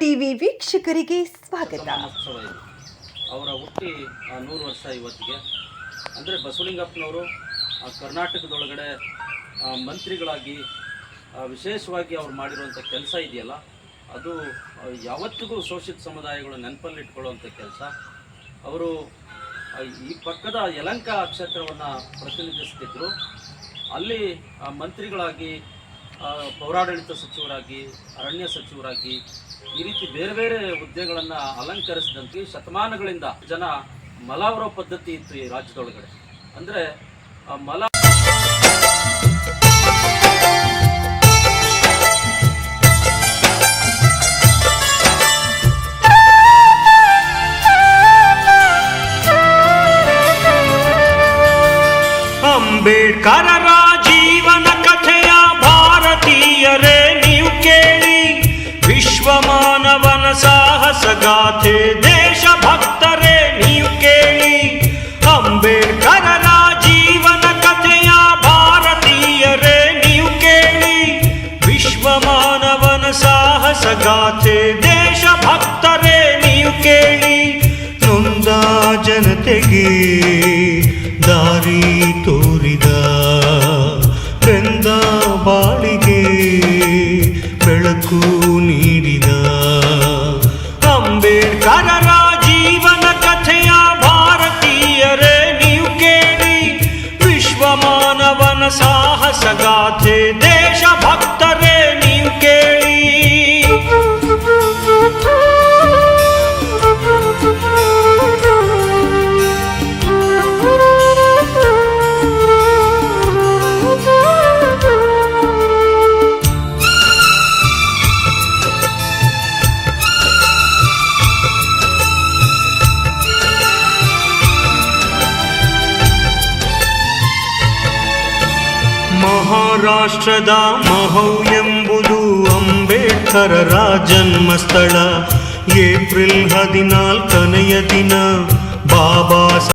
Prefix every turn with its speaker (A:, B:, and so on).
A: TV ವೀಕ್ಷಕರಿಗೆ ಸ್ವಾಗತ.
B: ಅವರ ಹುಟ್ಟಿ ನೂರು ವರ್ಷ ಇವತ್ತಿಗೆ. ಅಂದರೆ ಬಸವಲಿಂಗಪ್ಪನವರು ಕರ್ನಾಟಕದೊಳಗಡೆ ಮಂತ್ರಿಗಳಾಗಿ ವಿಶೇಷವಾಗಿ ಅವ್ರು ಮಾಡಿರುವಂಥ ಕೆಲಸ ಇದೆಯಲ್ಲ, ಅದು ಯಾವತ್ತಿಗೂ ಶೋಷಿತ ಸಮುದಾಯಗಳು ನೆನಪಲ್ಲಿಟ್ಕೊಳ್ಳುವಂಥ ಕೆಲಸ. ಅವರು ಈ ಪಕ್ಕದ ಯಲಂಕ ಕ್ಷೇತ್ರವನ್ನು ಪ್ರತಿನಿಧಿಸ್ತಿದ್ರು. ಅಲ್ಲಿ ಮಂತ್ರಿಗಳಾಗಿ ಪೌರಾಡಳಿತ ಸಚಿವರಾಗಿ, ಅರಣ್ಯ ಸಚಿವರಾಗಿ ಈ ರೀತಿ ಬೇರೆ ಬೇರೆ ಹುದ್ದೆಗಳನ್ನು ಅಲಂಕರಿಸಿದಂತೆ ಶತಮಾನಗಳಿಂದ ಜನ ಮಲಾವರ ಪದ್ಧತಿ ಇತ್ತು ಈ ರಾಜ್ಯದೊಳಗಡೆ. ಅಂದರೆ ಮಲ
C: ಅಂಬೇಡ್ಕರರ ಸಾಹಸ ದೇಶ ಭಕ್ತರೇ, ನೀವು ಕೇಳಿ. ನೊಂದ ಜನತೆಗೆ ದಾರಿ ತೋರಿದ ಬೆಂದ ಬಾಳಿಗೆ ಬೆಳಕು ನೀಡಿದ. ಅಂಬೇಡ್ಕರರ ಜೀವನ ಕಥೆಯ ಭಾರತೀಯರೇ, ನೀವು ಕೇಳಿ. ವಿಶ್ವ ಮಾನವನ ಮಹಾರಾಷ್ಟ್ರದ ಮಹೌ ಎಂಬುದು ಅಂಬೇಡ್ಕರರ ಜನ್ಮಸ್ಥಳ ಏಪ್ರಿಲ್ ಹದಿನಾಲ್ಕನೆಯ ದಿನ ಬಾಬಾ